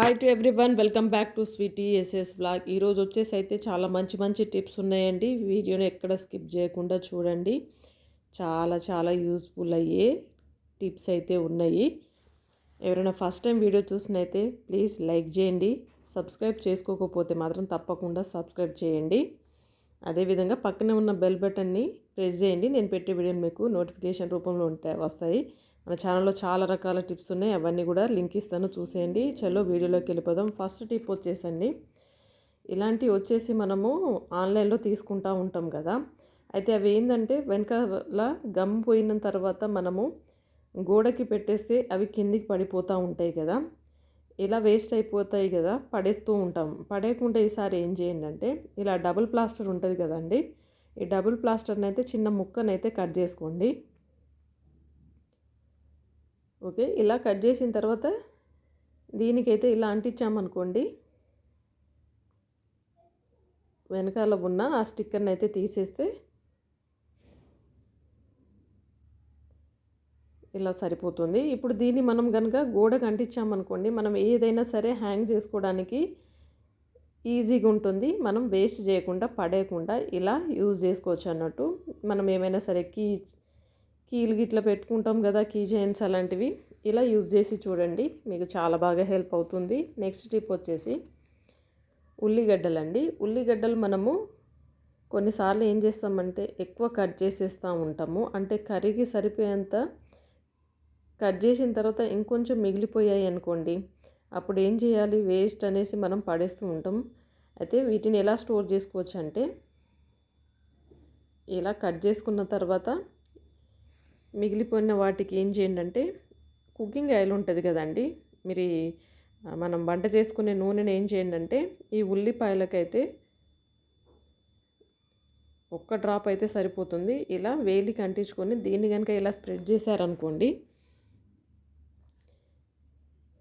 Hi to everyone welcome back to Sweety SS blog ఈరోజు వచ్చేసి అయితే చాలా మంచి మంచి టిప్స్ ఉన్నాయండి. వీడియోని ఎక్కడ స్కిప్ చేయకుండా చూడండి. చాలా చాలా యూస్ఫుల్ అయ్యే టిప్స్ అయితే ఉన్నాయి. ఎవరైనా ఫస్ట్ టైం వీడియో చూసినైతే ప్లీజ్ లైక్ చేయండి. సబ్స్క్రైబ్ చేసుకోకపోతే మాత్రం తప్పకుండా సబ్స్క్రైబ్ చేయండి. అదేవిధంగా పక్కనే ఉన్న బెల్ బటన్ని ప్రెస్ చేయండి. నేను పెట్టే వీడియోని మీకు నోటిఫికేషన్ రూపంలో ఉంటాయి వస్తాయి. మన ఛానల్లో చాలా రకాల టిప్స్ ఉన్నాయి. అవన్నీ కూడా లింక్ ఇస్తాను. చూసేయండి. చలో వీడియోలోకి వెళ్ళిపోదాం. ఫస్ట్ టిప్ వచ్చేసండి. ఇలాంటివి వచ్చేసి మనము ఆన్లైన్లో తీసుకుంటూ ఉంటాం కదా. అయితే అవి ఏంటంటే వెనకాల గమ్ పోయిన తర్వాత మనము గోడకి పెట్టేస్తే అవి కిందికి పడిపోతూ ఉంటాయి కదా. ఇలా వేస్ట్ అయిపోతాయి కదా. పడేస్తూ ఉంటాం. పడేయకుండా ఈసారి ఏం చేయండి అంటే ఇలా డబుల్ ప్లాస్టర్ ఉంటుంది కదండి. ఈ డబుల్ ప్లాస్టర్ని అయితే చిన్న ముక్కనైతే కట్ చేసుకోండి. ఓకే? ఇలా కట్ చేసిన తర్వాత దీనికైతే ఇలా అంటించామనుకోండి వెనకాల ఉన్న ఆ స్టిక్కర్ని అయితే తీసేస్తే ఇలా సరిపోతుంది. ఇప్పుడు దీన్ని మనం కనుక గోడకు అంటించామనుకోండి మనం ఏదైనా సరే హ్యాంగ్ చేసుకోవడానికి ఈజీగా ఉంటుంది. మనం వేస్ట్ చేయకుండా పడేయకుండా ఇలా యూజ్ చేసుకోవచ్చు అన్నట్టు. మనం ఏమైనా సరే కీ కీలు గిట్ల పెట్టుకుంటాం కదా కీ చైన్స్ అలాంటివి ఇలా యూజ్ చేసి చూడండి. మీకు చాలా బాగా హెల్ప్ అవుతుంది. నెక్స్ట్ టిప్ వచ్చేసి ఉల్లిగడ్డలండి. ఉల్లిగడ్డలు మనము కొన్నిసార్లు ఏం చేస్తామంటే ఎక్కువ కట్ చేసేస్తూ ఉంటాము. అంటే కర్రీకి సరిపోయేంత కట్ చేసిన తర్వాత ఇంకొంచెం మిగిలిపోయాయి అనుకోండి అప్పుడు ఏం చేయాలి? వేస్ట్ అనేసి మనం పడేస్తూ ఉంటాం. అయితే వీటిని ఎలా స్టోర్ చేసుకోవచ్చు అంటే ఇలా కట్ చేసుకున్న తర్వాత మిగిలిపోయిన వాటికి ఏం చేయండి అంటే కుకింగ్ ఆయిల్ ఉంటుంది కదండి. మీరు మనం వంట చేసుకునే నూనెని ఏం చేయండి అంటే ఈ ఉల్లిపాయలకైతే ఒక్క డ్రాప్ అయితే సరిపోతుంది. ఇలా వేలికి అంటించుకొని దీన్ని కనుక ఇలా స్ప్రెడ్ చేశారనుకోండి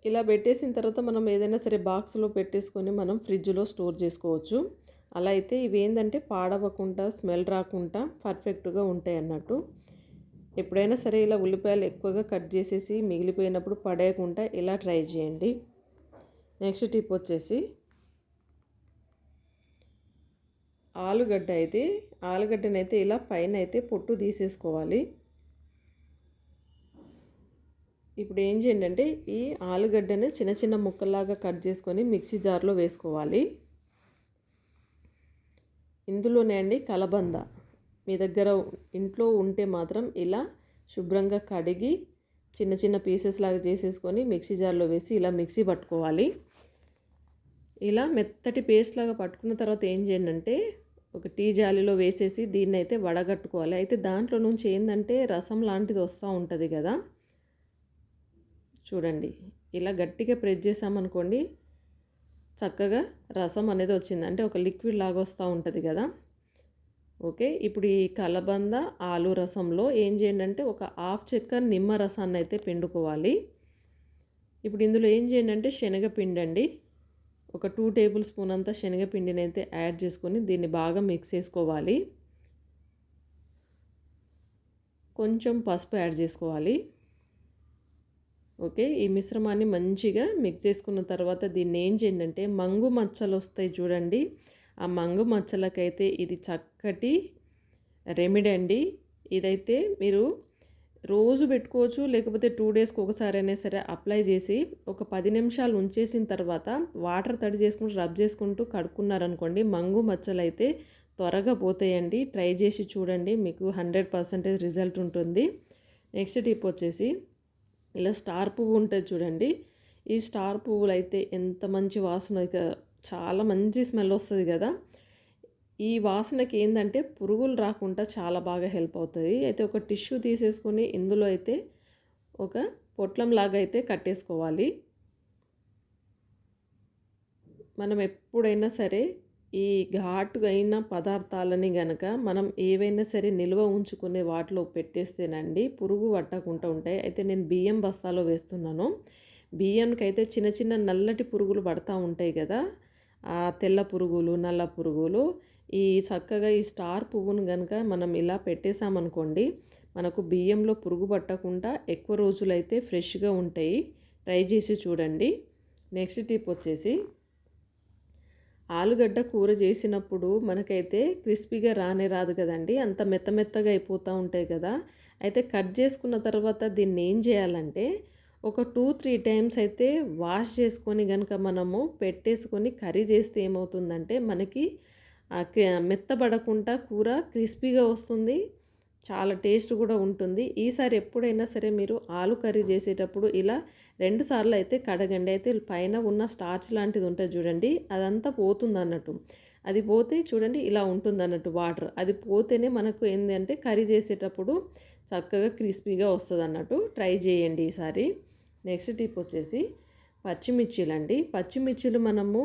ఇలా పెట్టేసిన తర్వాత మనం ఏదైనా సరే బాక్స్లో పెట్టేసుకొని మనం ఫ్రిడ్జ్లో స్టోర్ చేసుకోవచ్చు. అలా అయితే ఇవి ఏంటంటే పాడవకుండా స్మెల్ రాకుండా పర్ఫెక్ట్గా ఉంటాయి అన్నట్టు ఎప్పుడైనా సరే ఇలా ఉల్లిపాయలు ఎక్కువగా కట్ చేసేసి మిగిలిపోయినప్పుడు పడేయకుండా ఇలా ట్రై చేయండి. నెక్స్ట్ టిప్ వచ్చేసి ఆలుగడ్డ అయితే ఆలుగడ్డనైతే ఇలా పైన అయితే పొట్టు తీసేసుకోవాలి. ఇప్పుడు ఏం చేయండి అంటే ఈ ఆలుగడ్డని చిన్న చిన్న ముక్కల్లాగా కట్ చేసుకొని మిక్సీ జార్లో వేసుకోవాలి. ఇందులోనే అండి కలబంద. మీ దగ్గర ఇంట్లో ఉంటే మాత్రం ఇలా శుభ్రంగా కడిగి చిన్న చిన్న పీసెస్ లాగా చేసేసుకొని మిక్సీ జార్లో వేసి ఇలా మిక్సీ పట్టుకోవాలి. ఇలా మెత్తటి పేస్ట్ లాగా పట్టుకున్న తర్వాత ఏం చేయండి అంటే ఒక టీ జాలిలో వేసేసి దీన్ని అయితే వడగట్టుకోవాలి. అయితే దాంట్లో నుంచి ఏంటంటే రసం లాంటిది వస్తూ ఉంటుంది కదా. చూడండి ఇలా గట్టిగా ప్రెస్ చేసామనుకోండి చక్కగా రసం అనేది వచ్చింది. అంటే ఒక లిక్విడ్ లాగా వస్తూ ఉంటుంది కదా. ఓకే? ఇప్పుడు ఈ కలబంద ఆలు రసంలో ఏం చేయండి అంటే ఒక హాఫ్ చెక్క నిమ్మ రసాన్ని అయితే పిండుకోవాలి. ఇప్పుడు ఇందులో ఏం చేయండి అంటే శనగపిండి అండి ఒక టూ టేబుల్ స్పూన్ అంతా శనగపిండిని అయితే యాడ్ చేసుకొని దీన్ని బాగా మిక్స్ చేసుకోవాలి. కొంచెం పసుపు యాడ్ చేసుకోవాలి. ఓకే? ఈ మిశ్రమాన్ని మంచిగా మిక్స్ చేసుకున్న తర్వాత దీన్ని ఏం చేయండి అంటే మంగు మచ్చలు వస్తాయి చూడండి. ఆ మంగు మచ్చలకైతే ఇది చక్కటి రెమెడీ అండి. ఇదైతే మీరు రోజు పెట్టుకోవచ్చు లేకపోతే టూ డేస్కి ఒకసారి అయినా సరే అప్లై చేసి ఒక పది నిమిషాలు ఉంచేసిన తర్వాత వాటర్ తడి చేసుకుంటూ రబ్ చేసుకుంటూ కడుక్కున్నారనుకోండి మంగు మచ్చలు అయితే త్వరగా పోతాయండి. ట్రై చేసి చూడండి మీకు హండ్రెడ్ పర్సెంటేజ్ రిజల్ట్ ఉంటుంది. నెక్స్ట్ టిప్ వచ్చేసి ఇలా స్టార్ పువ్వు ఉంటుంది చూడండి. ఈ స్టార్ పువ్వులు అయితే ఎంత మంచి వాసన చాలా మంచి స్మెల్ వస్తుంది కదా. ఈ వాసనకి ఏంటంటే పురుగులు రాకుండా చాలా బాగా హెల్ప్ అవుతుంది. అయితే ఒక టిష్యూ తీసేసుకొని ఇందులో అయితే ఒక పొట్లం లాగా అయితే కట్టేసుకోవాలి. మనం ఎప్పుడైనా సరే ఈ ఘాటుగా అయిన పదార్థాలని గనక మనం ఏవైనా సరే నిల్వ ఉంచుకునే వాటిలో పెట్టేస్తేనండి పురుగు పట్టకుండా ఉంటాయి. అయితే నేను బియ్యం బస్తాలో వేస్తున్నాను. బియ్యంకి అయితే చిన్న చిన్న నల్లటి పురుగులు పడతా ఉంటాయి కదా. తెల్ల పురుగులు నల్ల పురుగులు ఈ చక్కగా ఈ స్టార్ పువ్వును కనుక మనం ఇలా పెట్టేసామనుకోండి మనకు బియ్యంలో పురుగు పట్టకుండా ఎక్కువ రోజులైతే ఫ్రెష్గా ఉంటాయి. ట్రై చేసి చూడండి. నెక్స్ట్ టిప్ వచ్చేసి ఆలుగడ్డ కూర చేసినప్పుడు మనకైతే క్రిస్పీగా రానే రాదు కదండి అంత మెత్త మెత్తగా అయిపోతూ ఉంటాయి కదా. అయితే కట్ చేసుకున్న తర్వాత దీన్ని ఏం చేయాలంటే ఒక టూ త్రీ టైమ్స్ అయితే వాష్ చేసుకొని కనుక మనము పెట్టేసుకొని కర్రీ చేస్తే ఏమవుతుందంటే మనకి మెత్తబడకుండా కూర క్రిస్పీగా వస్తుంది. చాలా టేస్ట్ కూడా ఉంటుంది. ఈసారి ఎప్పుడైనా సరే మీరు ఆలు కర్రీ చేసేటప్పుడు ఇలా రెండు సార్లు అయితే కడగండి. అయితే పైన ఉన్న స్టార్చ్ లాంటిది ఉంటుంది చూడండి. అదంతా పోతుంది అన్నట్టు. అది పోతే చూడండి ఇలా ఉంటుంది అన్నట్టు వాటర్. అది పోతేనే మనకు ఏంటంటే కర్రీ చేసేటప్పుడు చక్కగా క్రిస్పీగా వస్తుంది అన్నట్టు. ట్రై చేయండి ఈసారి. నెక్స్ట్ టిప్ వచ్చేసి పచ్చిమిర్చిలు అండి పచ్చిమిర్చిలు మనము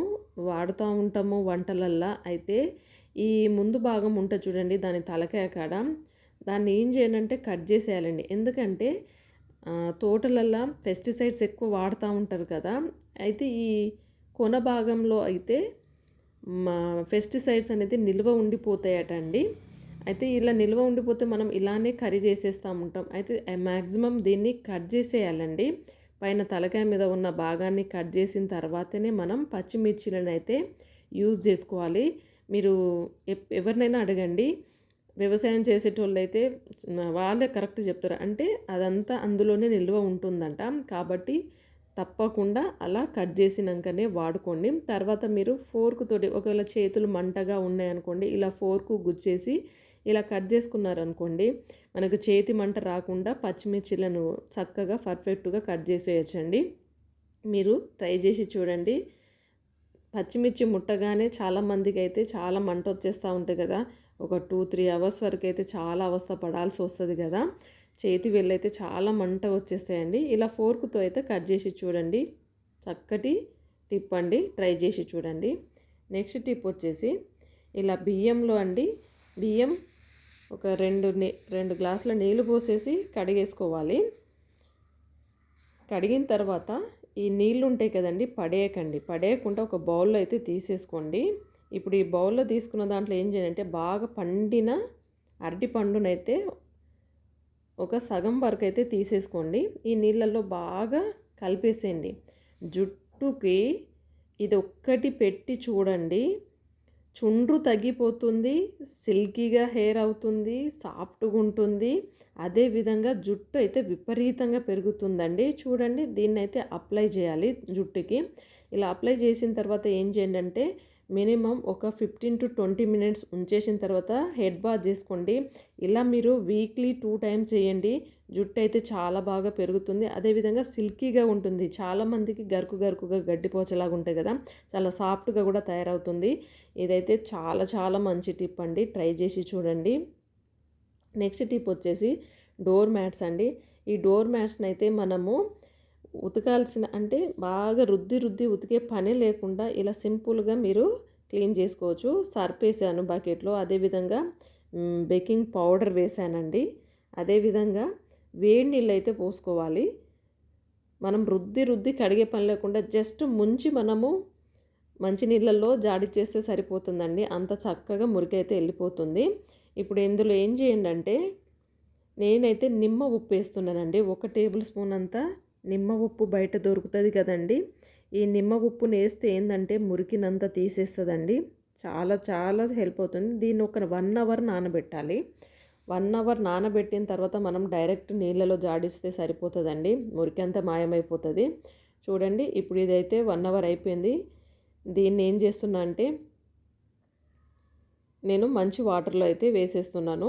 వాడుతూ ఉంటాము వంటలల్లో. అయితే ఈ ముందు భాగం ఉంటుంది చూడండి దాని తలకాయ కాడ. దాన్ని ఏం చేయాలంటే కట్ చేసేయాలండి. ఎందుకంటే తోటలల్లో పెస్టిసైడ్స్ ఎక్కువ వాడుతూ ఉంటారు కదా. అయితే ఈ కొన భాగంలో అయితే మా పెస్టిసైడ్స్ అనేది నిల్వ ఉండిపోతాయట అండి అయితే ఇలా నిల్వ ఉండిపోతే మనం ఇలానే కర్రీ చేసేస్తూ ఉంటాం. అయితే మ్యాక్సిమం దీన్ని కట్ చేసేయాలండి. పైన తలకాయ మీద ఉన్న భాగాన్ని కట్ చేసిన తర్వాతనే మనం పచ్చిమిర్చిలను అయితే యూజ్ చేసుకోవాలి. మీరు ఎవరినైనా అడగండి. వ్యవసాయం చేసేటోళ్ళు అయితే వాళ్ళే కరెక్ట్ చెప్తారు. అంటే అదంతా అందులోనే నిల్వ ఉంటుందంట. కాబట్టి తప్పకుండా అలా కట్ చేసినాకనే వాడుకోండి. తర్వాత మీరు ఫోర్క్ తోటి ఒకవేళ చేతులు మంటగా ఉన్నాయనుకోండి ఇలా ఫోర్కు గుచ్చేసి ఇలా కట్ చేసుకున్నారనుకోండి మనకు చేతి మంట రాకుండా పచ్చిమిర్చిలను చక్కగా పర్ఫెక్ట్గా కట్ చేసేయచ్చండి. మీరు ట్రై చేసి చూడండి. పచ్చిమిర్చి ముట్టగానే చాలామందికి అయితే చాలా మంట వచ్చేస్తూ ఉంటుంది కదా. ఒక టూ త్రీ అవర్స్ వరకు అయితే చాలా అవస్థ పడాల్సి వస్తుంది కదా. చేతి వెళ్ళైతే చాలా మంట వచ్చేస్తాయండి. ఇలా ఫోర్క్తో అయితే కట్ చేసి చూడండి. చక్కటి టిప్ అండి. ట్రై చేసి చూడండి. నెక్స్ట్ టిప్ వచ్చేసి ఇలా బియ్యంలో అండి. బియ్యం ఒక రెండు రెండు గ్లాసుల నీళ్ళు పోసేసి కడిగేసుకోవాలి. కడిగిన తర్వాత ఈ నీళ్ళు ఉంటాయి కదండి పడేయకండి. పడేయకుండా ఒక బౌల్లో అయితే తీసేసుకోండి. ఇప్పుడు ఈ బౌల్లో తీసుకున్న దాంట్లో ఏం చేయాలంటే బాగా పండిన అరటి పండునైతే ఒక సగం వరకు అయితే తీసేసుకోండి. ఈ నీళ్ళల్లో బాగా కలిపేసేయండి. జుట్టుకి ఇది ఒక్కటి పెట్టి చూడండి. చుండ్రు తగ్గిపోతుంది సిల్కీగా హెయిర్ అవుతుంది సాఫ్ట్గా ఉంటుంది. అదేవిధంగా జుట్టు అయితే విపరీతంగా పెరుగుతుందండి. చూడండి దీన్ని అయితే అప్లై చేయాలి జుట్టుకి. ఇలా అప్లై చేసిన తర్వాత ఏం చేయండి అంటే మినిమం ఒక ఫిఫ్టీన్ టు ట్వంటీ మినిట్స్ ఉంచేసిన తర్వాత హెడ్ బాత్ చేసుకోండి. ఇలా మీరు వీక్లీ టూ టైమ్స్ చేయండి. జుట్టు అయితే చాలా బాగా పెరుగుతుంది. అదేవిధంగా సిల్కీగా ఉంటుంది. చాలామందికి గరుకు గరుకుగా గడ్డిపోచలాగా ఉంటాయి కదా. చాలా సాఫ్ట్గా కూడా తయారవుతుంది. ఇదైతే చాలా చాలా మంచి టిప్ అండి. ట్రై చేసి చూడండి. నెక్స్ట్ టిప్ వచ్చేసి డోర్ మ్యాట్స్ అండి. ఈ డోర్ మ్యాట్స్ని అయితే మనము ఉతకాల్సిన అంటే బాగా రుద్ది రుద్ది ఉతికే పని లేకుండా ఇలా సింపుల్గా మీరు క్లీన్ చేసుకోవచ్చు. సర్ఫ్ వేసాను బకెట్లో అదేవిధంగా బేకింగ్ పౌడర్ వేసానండి. అదేవిధంగా వేడి నీళ్ళు అయితే పోసుకోవాలి. మనం రుద్ది రుద్ది కడిగే పని లేకుండా జస్ట్ ముంచి మనము మంచి నీళ్ళల్లో జాడి చేస్తే సరిపోతుందండి. అంత చక్కగా మురికైతే వెళ్ళిపోతుంది. ఇప్పుడు ఇందులో ఏం చేయండి అంటే నేనైతే నిమ్మ ఉప్పు వేస్తున్నానండి. ఒక టేబుల్ స్పూన్ అంతా నిమ్మ ఉప్పు బయట దొరుకుతుంది కదండి. ఈ నిమ్మ ఉప్పుని వేస్తే ఏంటంటే మురికినంత తీసేస్తుందండి. చాలా చాలా హెల్ప్ అవుతుంది. దీన్ని ఒక వన్ అవర్ నానబెట్టాలి. వన్ అవర్ నానబెట్టిన తర్వాత మనం డైరెక్ట్ నీళ్ళలో జాడిస్తే సరిపోతుందండి. మురికి అంతా మాయమైపోతుంది. చూడండి ఇప్పుడు ఇదైతే వన్ అవర్ అయిపోయింది. దీన్ని ఏం చేస్తున్నా అంటే నేను మంచి వాటర్లో అయితే వేసేస్తున్నాను.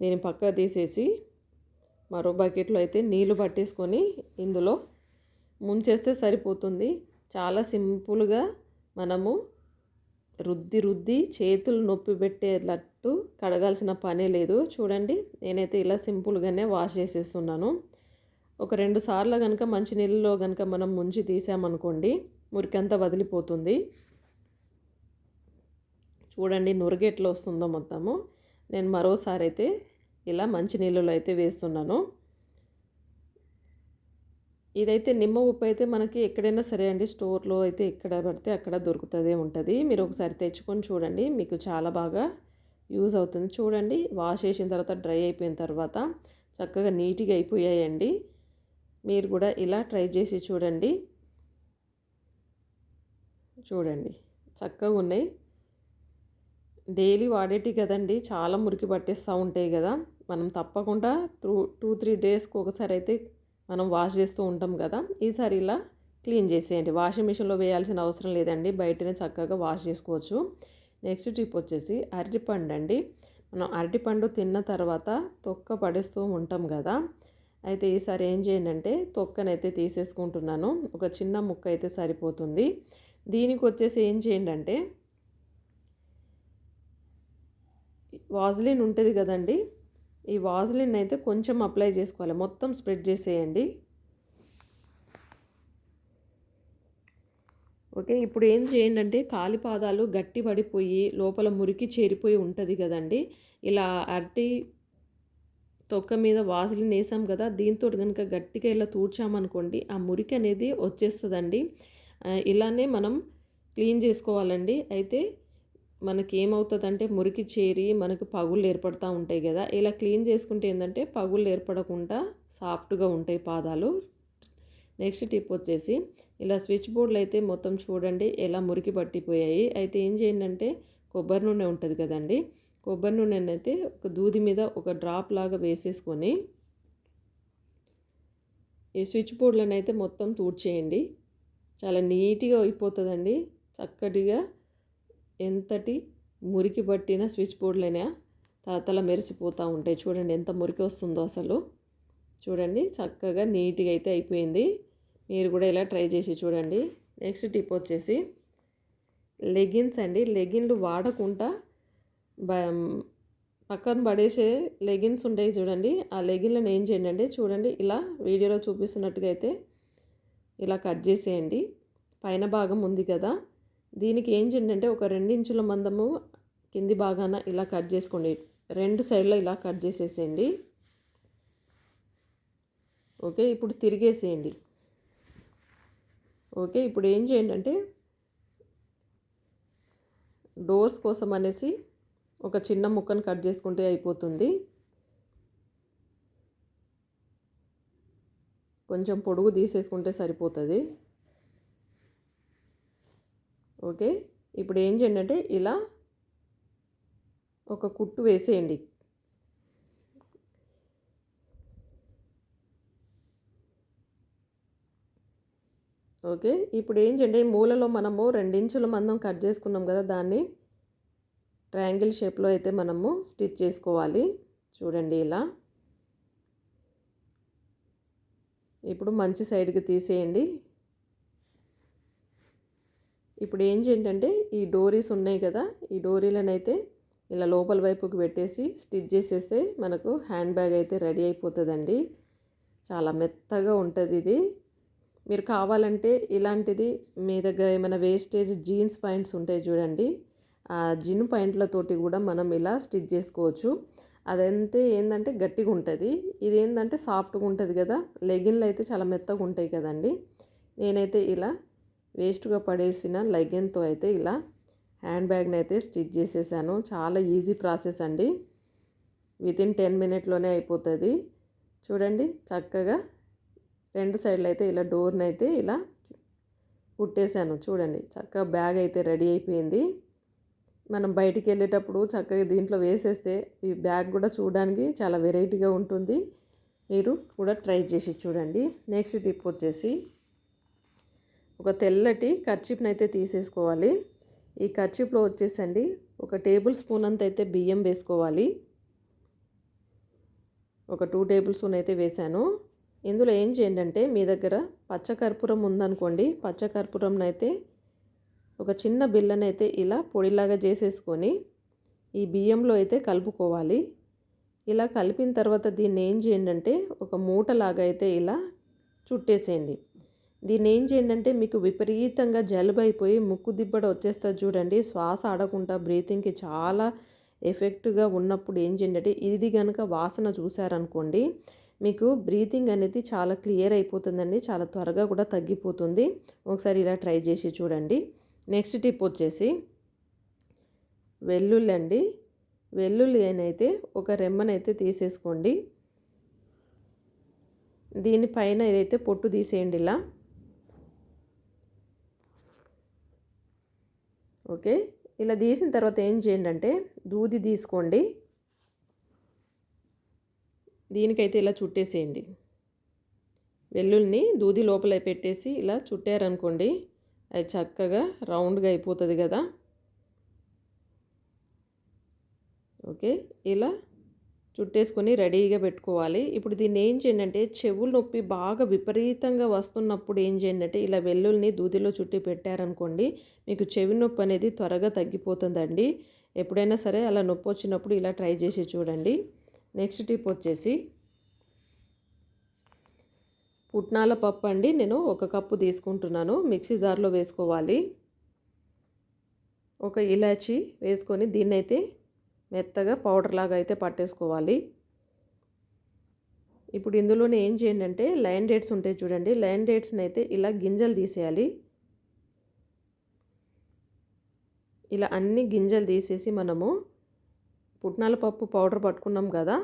దీన్ని పక్క తీసేసి మరో బకెట్లో అయితే నీళ్ళు పట్టేసుకొని ఇందులో ముంచేస్తే సరిపోతుంది. చాలా సింపుల్గా మనము రుద్ది రుద్ది చేతులు నొప్పి పెట్టేటట్టు కడగాల్సిన పనే లేదు. చూడండి నేనైతే ఇలా సింపుల్గానే వాష్ చేసేస్తున్నాను. ఒక రెండు సార్లు కనుక మంచి నీళ్ళలో కనుక మనం ముంచి తీసామనుకోండి మురికంతా వదిలిపోతుంది. చూడండి నురగెట్లో వస్తుందో మొత్తము. నేను మరోసారి అయితే ఇలా మంచి నీళ్ళలో అయితే వేస్తున్నాను. ఇదైతే నిమ్మ ఉప్పు అయితే మనకి ఎక్కడైనా సరే అండి స్టోర్లో అయితే ఎక్కడ పడితే అక్కడ దొరుకుతుందే ఉంటుంది. మీరు ఒకసారి తెచ్చుకొని చూడండి మీకు చాలా బాగా యూజ్ అవుతుంది. చూడండి వాష్ చేసిన తర్వాత డ్రై అయిపోయిన తర్వాత చక్కగా నీట్గా అయిపోయాయండి. మీరు కూడా ఇలా ట్రై చేసి చూడండి. చూడండి చక్కగా ఉన్నాయి. డైలీ వాడేటి కదండి చాలా మురికి పట్టేస్తూ ఉంటాయి కదా. మనం తప్పకుండా టూ టూ త్రీ డేస్కి ఒకసారి అయితే మనం వాష్ చేస్తూ ఉంటాం కదా. ఈసారి ఇలా క్లీన్ చేసేయండి. వాషింగ్ మిషన్లో వేయాల్సిన అవసరం లేదండి. బయటనే చక్కగా వాష్ చేసుకోవచ్చు. నెక్స్ట్ టిప్ వచ్చేసి అరటిపండు అండి. మనం అరటిపండు తిన్న తర్వాత తొక్క పడేస్తూ ఉంటాం కదా. అయితే ఈసారి ఏం చేయండి అంటే తొక్కనైతే తీసేసుకుంటున్నాను. ఒక చిన్న ముక్క అయితే సరిపోతుంది. దీనికి వచ్చేసి ఏం చేయండి అంటే వాజ్లిన్ ఉంటుంది కదండి. ఈ వాజ్లిన్ అయితే కొంచెం అప్లై చేసుకోవాలి. మొత్తం స్ప్రెడ్ చేసేయండి. ఓకే ఇప్పుడు ఏం చేయండి అంటే కాలిపాదాలు గట్టి పడిపోయి లోపల మురికి చేరిపోయి ఉంటుంది కదండి. ఇలా అరటి తొక్క మీద వాసులు వేసాం కదా దీంతో కనుక గట్టిగా ఇలా తూడ్చామనుకోండి ఆ మురికి అనేది వచ్చేస్తుందండి. ఇలానే మనం క్లీన్ చేసుకోవాలండి. అయితే మనకి ఏమవుతుందంటే మురికి చేరి మనకు పగుళ్ళు ఏర్పడుతూ ఉంటాయి కదా ఇలా క్లీన్ చేసుకుంటే ఏంటంటే పగుళ్ళు ఏర్పడకుండా సాఫ్ట్గా ఉంటాయి పాదాలు. నెక్స్ట్ టిప్ వచ్చేసి ఇలా స్విచ్ బోర్డులు అయితే మొత్తం చూడండి ఎలా మురికి పట్టిపోయాయి. అయితే ఏం చేయండి అంటే కొబ్బరి నూనె ఉంటుంది కదండి. కొబ్బరి నూనె అయితే ఒక దూది మీద ఒక డ్రాప్ లాగా వేసేసుకొని ఈ స్విచ్ బోర్డులను అయితే మొత్తం తూడ్చేయండి. చాలా నీట్గా అయిపోతుందండి. చక్కటిగా ఎంతటి మురికి పట్టిన స్విచ్ బోర్డులైనా తలతల మెరిసిపోతూ ఉంటాయి. చూడండి ఎంత మురికి వస్తుందో అసలు. చూడండి చక్కగా నీట్గా అయితే అయిపోయింది. మీరు కూడా ఇలా ట్రై చేసి చూడండి. నెక్స్ట్ టిప్ వచ్చేసి లెగిన్స్ అండి. లెగిన్లు వాడకుండా పక్కన పడేసే లెగిన్స్ ఉంటాయి చూడండి. ఆ లెగిన్లను ఏం చేయండి అంటే చూడండి ఇలా వీడియోలో చూపిస్తున్నట్టుగా అయితే ఇలా కట్ చేసేయండి. పైన భాగం ఉంది కదా. దీనికి ఏం చేయండి అంటే ఒక రెండించుల మందము కింది భాగాన ఇలా కట్ చేసుకోండి. రెండు సైడ్లో ఇలా కట్ చేసేసేయండి. ఓకే ఇప్పుడు తిరిగేసేయండి. ఓకే ఇప్పుడు ఏం చేయండి అంటే డోర్స్ కోసం అనేసి ఒక చిన్న ముక్కను కట్ చేసుకుంటే అయిపోతుంది. కొంచెం పొడుగు తీసేసుకుంటే సరిపోతుంది. ఓకే? ఇప్పుడు ఏం చేయండి అంటే ఇలా ఒక కుట్టు వేసేయండి. ఓకే? ఇప్పుడు ఏం చేయండి? మూలలో మనము రెండించుల మందం కట్ చేసుకున్నాం కదా దాన్ని ట్రయాంగిల్ షేప్లో అయితే మనము స్టిచ్ చేసుకోవాలి. చూడండి ఇలా. ఇప్పుడు మంచి సైడ్కి తీసేయండి. ఇప్పుడు ఏం చేయండి ఈ డోరీస్ ఉన్నాయి కదా ఈ డోరీలను అయితే ఇలా లోపల వైపుకి పెట్టేసి స్టిచ్ చేసేస్తే మనకు హ్యాండ్ బ్యాగ్ అయితే రెడీ అయిపోతుందండి. చాలా మెత్తగా ఉంటుంది ఇది. మీరు కావాలంటే ఇలాంటిది మీ దగ్గర ఏమైనా వేస్టేజ్ జీన్స్ పాయింట్స్ ఉంటాయి చూడండి ఆ జిన్ పాయింట్లతోటి కూడా మనం ఇలా స్టిచ్ చేసుకోవచ్చు. అదంతే ఏంటంటే గట్టిగా ఉంటుంది. ఇది ఏంటంటే సాఫ్ట్గా ఉంటుంది కదా లెగిన్లు అయితే చాలా మెత్తగా ఉంటాయి కదండి. నేనైతే ఇలా వేస్ట్గా పడేసిన లెగిన్తో అయితే ఇలా హ్యాండ్ బ్యాగ్ని అయితే స్టిచ్ చేసేసాను. చాలా ఈజీ ప్రాసెస్ అండి. వితిన్ టెన్ మినిట్లోనే అయిపోతుంది. చూడండి చక్కగా రెండు సైడ్లు అయితే ఇలా డోర్ని అయితే ఇలా కుట్టేశాను చూడండి చక్కగా బ్యాగ్ అయితే రెడీ అయిపోయింది. మనం బయటికి వెళ్ళేటప్పుడు చక్కగా దీంట్లో వేసేస్తే ఈ బ్యాగ్ కూడా చూడడానికి చాలా వెరైటీగా ఉంటుంది. మీరు కూడా ట్రై చేసి చూడండి. నెక్స్ట్ టిప్ వచ్చేసి ఒక తెల్లటి కర్చిప్ని అయితే తీసేసుకోవాలి. ఈ కర్చిప్లో వచ్చేసండి ఒక టేబుల్ స్పూన్ అంత అయితే బియ్యం వేసుకోవాలి. ఒక టూ టేబుల్ స్పూన్ అయితే వేసాను. ఇందులో ఏం చేయండి అంటే మీ దగ్గర పచ్చకర్పూరం ఉందనుకోండి పచ్చకర్పూరం అయితే ఒక చిన్న బిల్లనైతే ఇలా పొడిలాగా చేసేసుకొని ఈ బియ్యంలో అయితే కలుపుకోవాలి. ఇలా కలిపిన తర్వాత దీన్ని ఏం చేయండి అంటే ఒక మూటలాగా అయితే ఇలా చుట్టేసేయండి. దీన్ని ఏం చేయండి అంటే మీకు విపరీతంగా జలుబు అయిపోయి ముక్కు దిబ్బడ వచ్చేస్తుంది చూడండి. శ్వాస ఆడకుండా బ్రీతింగ్కి చాలా ఎఫెక్ట్గా ఉన్నప్పుడు ఏం చేయండి అంటే ఇది కనుక వాసన చూసారనుకోండి మీకు బ్రీతింగ్ అనేది చాలా క్లియర్ అయిపోతుందండి. చాలా త్వరగా కూడా తగ్గిపోతుంది. ఒకసారి ఇలా ట్రై చేసి చూడండి. నెక్స్ట్ టిప్ వచ్చేసి వెల్లుల్లి అండి వెల్లుల్లి అయితే ఒక రెమ్మనైతే తీసేసుకోండి. దీనిపైన ఏదైతే పొట్టు తీసేయండి ఇలా. ఓకే? ఇలా తీసిన తర్వాత ఏం చేయండి అంటే దూది తీసుకోండి. దీనికైతే ఇలా చుట్టేసేయండి. వెల్లుల్ని దూది లోపల పెట్టేసి ఇలా చుట్టారనుకోండి అది చక్కగా రౌండ్గా అయిపోతుంది కదా. ఓకే? ఇలా చుట్టేసుకొని రెడీగా పెట్టుకోవాలి. ఇప్పుడు దీన్ని ఏం చేయండి అంటే చెవులు నొప్పి బాగా విపరీతంగా వస్తున్నప్పుడు ఏం చేయండి అంటే ఇలా వెల్లుల్ని దూదిలో చుట్టి పెట్టారనుకోండి మీకు చెవి నొప్పి అనేది త్వరగా తగ్గిపోతుందండి. ఎప్పుడైనా సరే అలా నొప్పి వచ్చినప్పుడు ఇలా ట్రై చేసి చూడండి. నెక్స్ట్ టిప్ వచ్చేసి పుట్నాల పప్పు అండి. నేను ఒక కప్పు తీసుకుంటున్నాను. మిక్సీ జార్లో వేసుకోవాలి. ఒక ఇలాచి వేసుకొని దీన్నైతే మెత్తగా పౌడర్ లాగా అయితే పట్టేసుకోవాలి. ఇప్పుడు ఇందులోనే ఏం చేయండి అంటే లైన్ డేట్స్ ఉంటాయి చూడండి. లైన్ డేట్స్ని అయితే ఇలా గింజలు తీసేయాలి. ఇలా అన్ని గింజలు తీసేసి మనము పుట్నాల పప్పు పౌడర్ పట్టుకున్నాం కదా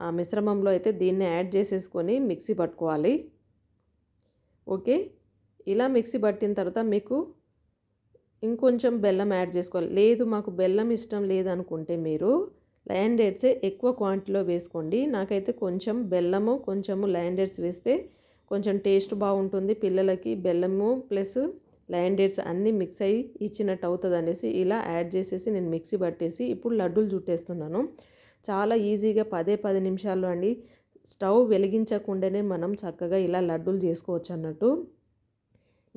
ఆ మిశ్రమంలో అయితే దీన్ని యాడ్ చేసేసుకొని మిక్సీ పట్టుకోవాలి. ఓకే? ఇలా మిక్సీ పట్టిన తర్వాత మీకు ఇంకొంచెం బెల్లం యాడ్ చేసుకోవాలి. లేదు మాకు బెల్లం ఇష్టం లేదనుకుంటే మీరు ల్యాండెడ్సే ఎక్కువ క్వాంటిటీలో వేసుకోండి. నాకైతే కొంచెం బెల్లము కొంచెము ల్యాండెడ్స్ వేస్తే కొంచెం టేస్ట్ బాగుంటుంది. పిల్లలకి బెల్లము ప్లస్ ల్యాండెడ్స్ అన్నీ మిక్స్ అయ్యి ఇచ్చినట్టు అవుతుంది అనేసి ఇలా యాడ్ చేసేసి నేను మిక్సీ పట్టేసి ఇప్పుడు లడ్డూలు చుట్టేస్తున్నాను. చాలా ఈజీగా పదే పది నిమిషాల్లో అండి. స్టవ్ వెలిగించకుండానే మనం చక్కగా ఇలా లడ్డూలు చేసుకోవచ్చు అన్నట్టు.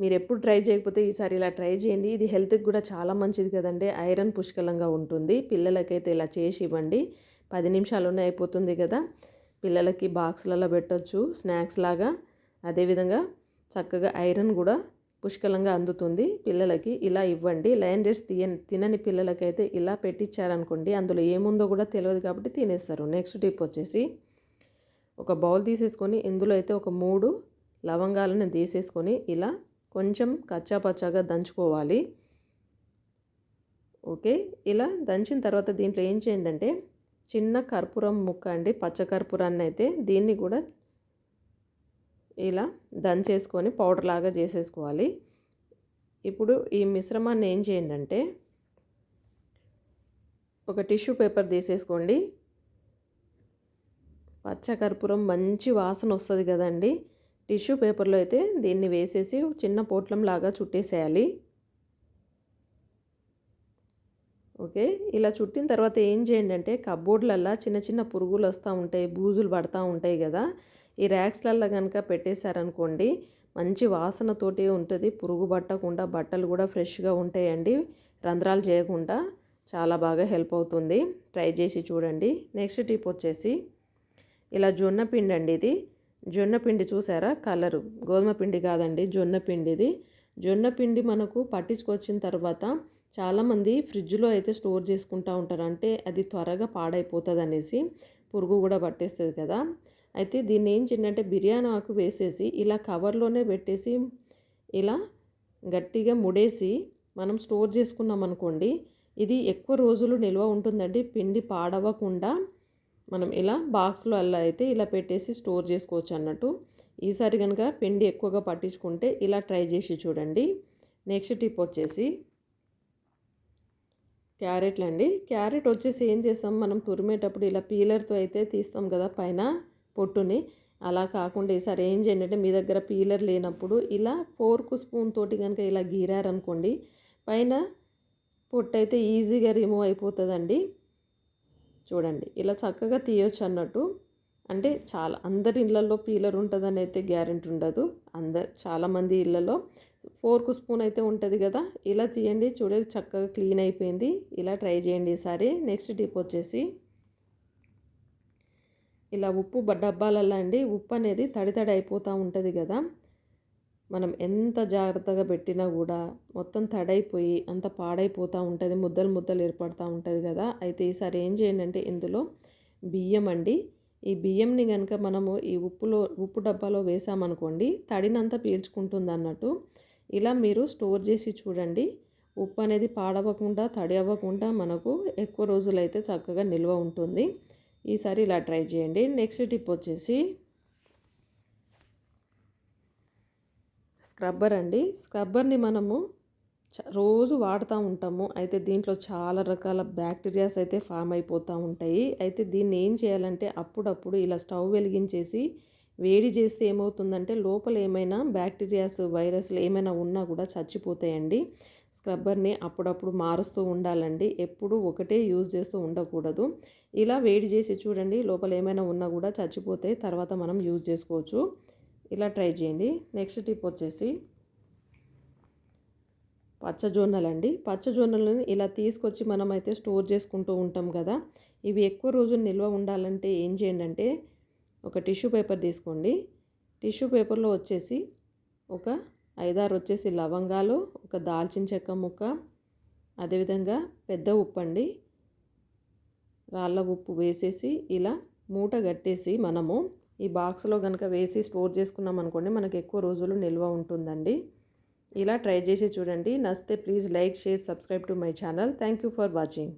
మీరు ఎప్పుడు ట్రై చేయకపోతే ఈసారి ఇలా ట్రై చేయండి. ఇది హెల్త్కి కూడా చాలా మంచిది కదండి. ఐరన్ పుష్కలంగా ఉంటుంది. పిల్లలకైతే ఇలా చేసి ఇవ్వండి. పది నిమిషాల్లోనే అయిపోతుంది కదా. పిల్లలకి బాక్స్లలో పెట్టచ్చు స్నాక్స్ లాగా. అదేవిధంగా చక్కగా ఐరన్ కూడా పుష్కలంగా అందుతుంది. పిల్లలకి ఇలా ఇవ్వండి. లైన్ రైస్ తీయ తినని పిల్లలకైతే ఇలా పెట్టించారనుకోండి అందులో ఏముందో కూడా తెలియదు కాబట్టి తినేస్తారు. నెక్స్ట్ టిప్ వచ్చేసి ఒక బౌల్ తీసేసుకొని ఇందులో అయితే ఒక మూడు లవంగాలను తీసేసుకొని ఇలా కొంచెం కచ్చాపచ్చాగా దంచుకోవాలి. ఓకే? ఇలా దంచిన తర్వాత దీంట్లో ఏం చేయండి అంటే చిన్న కర్పూరం ముక్క అండి పచ్చ కర్పూరాన్ని అయితే దీన్ని కూడా ఇలా దంచేసుకొని పౌడర్ లాగా చేసేసుకోవాలి. ఇప్పుడు ఈ మిశ్రమాన్ని ఏం చేయండి అంటే ఒక టిష్యూ పేపర్ తీసేసుకోండి. పచ్చ కర్పూరం మంచి వాసన వస్తుంది కదండి. టిష్యూ పేపర్లో అయితే దీన్ని వేసేసి చిన్న పోట్లం లాగా చుట్టేసేయాలి. ఓకే ఇలా చుట్టిన తర్వాత ఏం చేయండి అంటే కబ్బోర్డ్లల్లో చిన్న చిన్న పురుగులు వస్తూ ఉంటాయి బూజులు పడతా ఉంటాయి కదా ఈ ర్యాక్స్లల్లో కనుక పెట్టేశారనుకోండి మంచి వాసనతోటి ఉంటుంది పురుగు పట్టకుండా బట్టలు కూడా ఫ్రెష్గా ఉంటాయండి రంధ్రాలు చేయకుండా చాలా బాగా హెల్ప్ అవుతుంది. ట్రై చేసి చూడండి. నెక్స్ట్ టిప్ వచ్చేసి ఇలా జొన్న పిండి అండి ఇది. జొన్న పిండి చూసారా? కలరు. గోధుమ పిండి కాదండి జొన్న పిండిది. జొన్న పిండి మనకు పట్టించుకొచ్చిన తర్వాత చాలామంది ఫ్రిడ్జ్లో అయితే స్టోర్ చేసుకుంటూ ఉంటారు. అంటే అది త్వరగా పాడైపోతుంది అనేసి పురుగు కూడా పట్టేస్తుంది కదా. అయితే దీన్ని ఏం చేయండి బిర్యానీ ఆకు వేసేసి ఇలా కవర్లోనే పెట్టేసి ఇలా గట్టిగా ముడేసి మనం స్టోర్ చేసుకున్నాం అనుకోండి ఇది ఎక్కువ రోజులు నిల్వ ఉంటుందండి. పిండి పాడవకుండా మనం ఇలా బాక్స్లో అలా అయితే ఇలా పెట్టేసి స్టోర్ చేసుకోవచ్చు అన్నట్టు. ఈసారి కనుక పిండి ఎక్కువగా పట్టించుకుంటే ఇలా ట్రై చేసి చూడండి. నెక్స్ట్ టిప్ వచ్చేసి క్యారెట్లు అండి. క్యారెట్ వచ్చేసి ఏం చేస్తాం? మనం తురిమేటప్పుడు ఇలా పీలర్తో అయితే తీస్తాం కదా పైన పొట్టుని. అలా కాకుండా ఈసారి ఏం చేయండి అంటే మీ దగ్గర పీలర్ లేనప్పుడు ఇలా ఫోర్క్ స్పూన్ తోటి కనుక ఇలా గీరారనుకోండి పైన పొట్టు అయితే ఈజీగా రిమూవ్ అయిపోతుందండి. చూడండి ఇలా చక్కగా తీయొచ్చు అన్నట్టు అంటే చాలా అందరి ఇళ్ళల్లో పీలర్ ఉంటుందని అయితే గ్యారెంటీ ఉండదు. అందరు చాలామంది ఇళ్ళలో ఫోర్క్ స్పూన్ అయితే ఉంటుంది కదా. ఇలా తీయండి చూడండి చక్కగా క్లీన్ అయిపోయింది. ఇలా ట్రై చేయండి ఈసారి. నెక్స్ట్ టిప్ వచ్చేసి ఇలా ఉప్పు డబ్బాలలో అండి ఉప్పు అనేది తడి తడి అయిపోతూ ఉంటుంది కదా. మనం ఎంత జాగ్రత్తగా పెట్టినా కూడా మొత్తం తడైపోయి అంత పాడైపోతూ ఉంటుంది ముద్దలు ముద్దలు ఏర్పడుతూ ఉంటుంది కదా. అయితే ఈసారి ఏం చేయండి అంటే ఇందులో బియ్యం అండి. ఈ బియ్యంని కనుక మనము ఈ ఉప్పులో ఉప్పు డబ్బాలో వేసామనుకోండి తడినంత పీల్చుకుంటుంది అన్నట్టు ఇలా మీరు స్టోర్ చేసి చూడండి. ఉప్పు అనేది పాడవకుండా తడి అవ్వకుండా మనకు ఎక్కువ రోజులైతే చక్కగా నిల్వ ఉంటుంది. ఈసారి ఇలా ట్రై చేయండి. నెక్స్ట్ టిప్ వచ్చేసి స్క్రబ్బర్ అండి. స్క్రబ్బర్ని మనము చ- రోజు వాడుతూ ఉంటాము. అయితే దీంట్లో చాలా రకాల బ్యాక్టీరియాస్ అయితే ఫామ్ అయిపోతూ ఉంటాయి. అయితే దీన్ని ఏం చేయాలంటే అప్పుడప్పుడు ఇలా స్టవ్ వెలిగించేసి వేడి చేస్తే ఏమవుతుందంటే లోపల ఏమైనా బ్యాక్టీరియాస్ వైరస్లు ఏమైనా ఉన్నా కూడా చచ్చిపోతాయండి. స్క్రబ్బర్ని అప్పుడప్పుడు మారుస్తూ ఉండాలండి. ఎప్పుడు ఒకటే యూజ్ చేస్తూ ఉండకూడదు. ఇలా వేడి చేసి చూడండి లోపల ఏమైనా ఉన్నా కూడా చచ్చిపోతే తర్వాత మనం యూజ్ చేసుకోవచ్చు. ఇలా ట్రై చేయండి. నెక్స్ట్ టిప్ వచ్చేసి పచ్చజొన్నలండి పచ్చజొన్నలను ఇలా తీసుకొచ్చి మనమైతే స్టోర్ చేసుకుంటూ ఉంటాం కదా. ఇవి ఎక్కువ రోజులు నిల్వ ఉండాలంటే ఏం చేయండి అంటే ఒక టిష్యూ పేపర్ తీసుకోండి. టిష్యూ పేపర్లో వచ్చేసి ఒక ఐదారు వచ్చేసి లవంగాలు ఒక దాల్చిన చెక్క ముక్క అదేవిధంగా పెద్ద ఉప్పు అండి. రాళ్ళ ఉప్పు వేసేసి ఇలా మూట కట్టేసి మనము ఈ బాక్స్లో కనుక వేసి స్టోర్ చేసుకున్నాం అనుకోండి మనకు ఎక్కువ రోజులు నిల్వ ఉంటుందండి. ఇలా ట్రై చేసి చూడండి. నచ్చితే please like share subscribe to my channel. Thank you for watching.